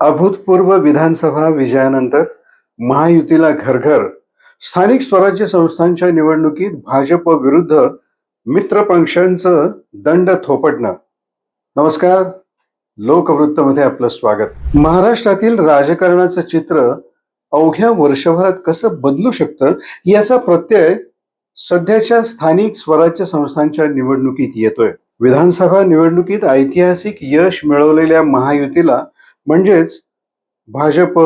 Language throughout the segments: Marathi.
अभूतपूर्व विधानसभा विजयानंतर महायुतीला घरघर स्थानिक स्वराज्य संस्थांच्या निवडणुकीत भाजप विरुद्ध मित्रपक्षांचं दंड थोपटणं. नमस्कार. लोकवृत्तमध्ये आपलं स्वागत. महाराष्ट्रातील राजकारणाचं चित्र अवघ्या वर्षभरात कसं बदलू शकतं याचा प्रत्यय सध्याच्या स्थानिक स्वराज्य संस्थांच्या निवडणुकीत येतोय. विधानसभा निवडणुकीत ऐतिहासिक यश मिळवलेल्या महायुतीला म्हणजेच भाजप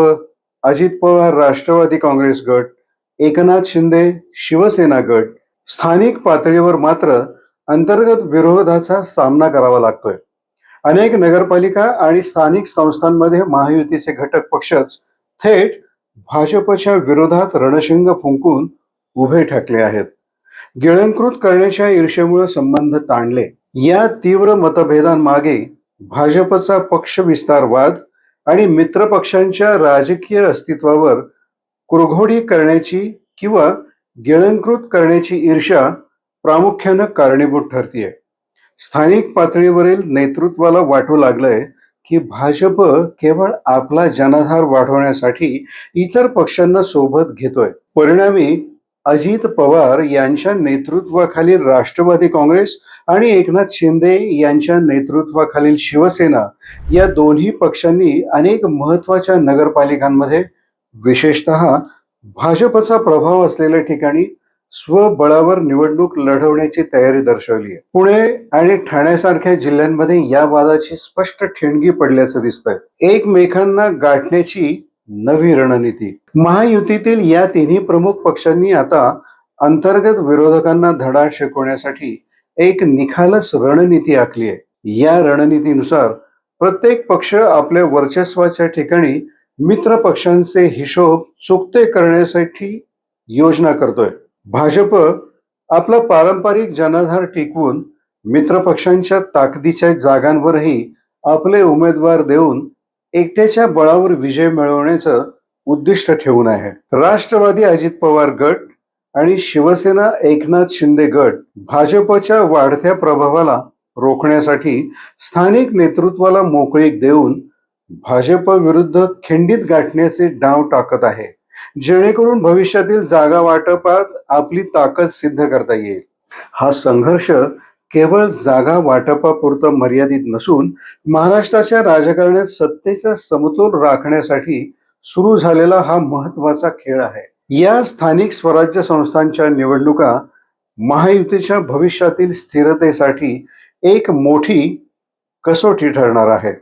अजित पवार राष्ट्रवादी काँग्रेस गट एकनाथ शिंदे शिवसेना गट स्थानिक पातळीवर मात्र अंतर्गत विरोधाचा सामना करावा लागतोय. अनेक नगरपालिका आणि स्थानिक संस्थांमध्ये महायुतीचे घटक पक्षच थेट भाजपच्या विरोधात रणशिंग फुंकून उभे ठाकले आहेत. गिळंकृत करण्याच्या ईर्षेमुळे संबंध ताणले. या तीव्र मतभेदांमागे भाजपचा पक्ष विस्तारवाद आणि मित्रपक्षांच्या राजकीय अस्तित्वावर कुरघोडी करण्याची किंवा गिळंकृत करण्याची ईर्षा प्रामुख्यानं कारणीभूत ठरतीये. स्थानिक पातळीवरील नेतृत्वाला वाटू लागलंय की भाजप केवळ आपला जनाधार वाढवण्यासाठी इतर पक्षांना सोबत घेतोय. परिणामी अजित पवार यांच्या नेतृत्वाखालील राष्ट्रवादी काँग्रेस आणि एकनाथ शिंदे यांच्या नेतृत्वाखालील शिवसेना या दोन्ही पक्षांनी अनेक महत्त्वाच्या नगरपालिकांमध्ये विशेषतः भाजपचा प्रभाव असलेल्या ठिकाणी स्वबळावर निवडणूक लढवण्याची तयारी दर्शवली आहे. पुणे आणि ठाण्यासारख्या जिल्ह्यांमध्ये या वादाची स्पष्ट ठिणगी पडल्याचं दिसतंय. एकमेकांना गाठण्याची नवी रणनीती. महायुतीतील या तिन्ही प्रमुख पक्षांनी आता अंतर्गत विरोधकांना धडा शिकवण्यासाठी एक निखालस रणनीती आखली आहे. या रणनीतीनुसार प्रत्येक पक्ष आपल्या वर्चस्वाच्या ठिकाणी मित्र पक्षांचे हिशोब चुकते करण्यासाठी योजना करतोय. भाजप आपला पारंपरिक जनाधार टिकवून मित्र पक्षांच्या ताकदीच्या जागांवरही आपले उमेदवार देऊन एकट्याच्या बळावर विजय मिळवण्याचं उद्दिष्ट ठेवून आहे. राष्ट्रवादी अजित पवार गट आणि शिवसेना एकनाथ शिंदे गट भाजपच्या वाढत्या प्रभावाला रोखण्यासाठी स्थानिक नेतृत्वाला मोकळीक देऊन भाजप विरुद्ध खिंडीत गाठण्याचे डाव टाकत आहे. जेणेकरून भविष्यातील जागा वाटपात आपली ताकद सिद्ध करता येईल. हा संघर्ष केवळ जागा वाटपापुरतं मर्यादित नसून महाराष्ट्राच्या राजकारणात सत्तेचा समतोल राखण्यासाठी सुरू झालेला हा महत्त्वाचा खेळ आहे. या स्थानिक स्वराज्य संस्थांच्या निवडणुका महायुतीच्या भविष्यातील स्थिरतेसाठी एक मोठी कसोटी ठरणार आहे.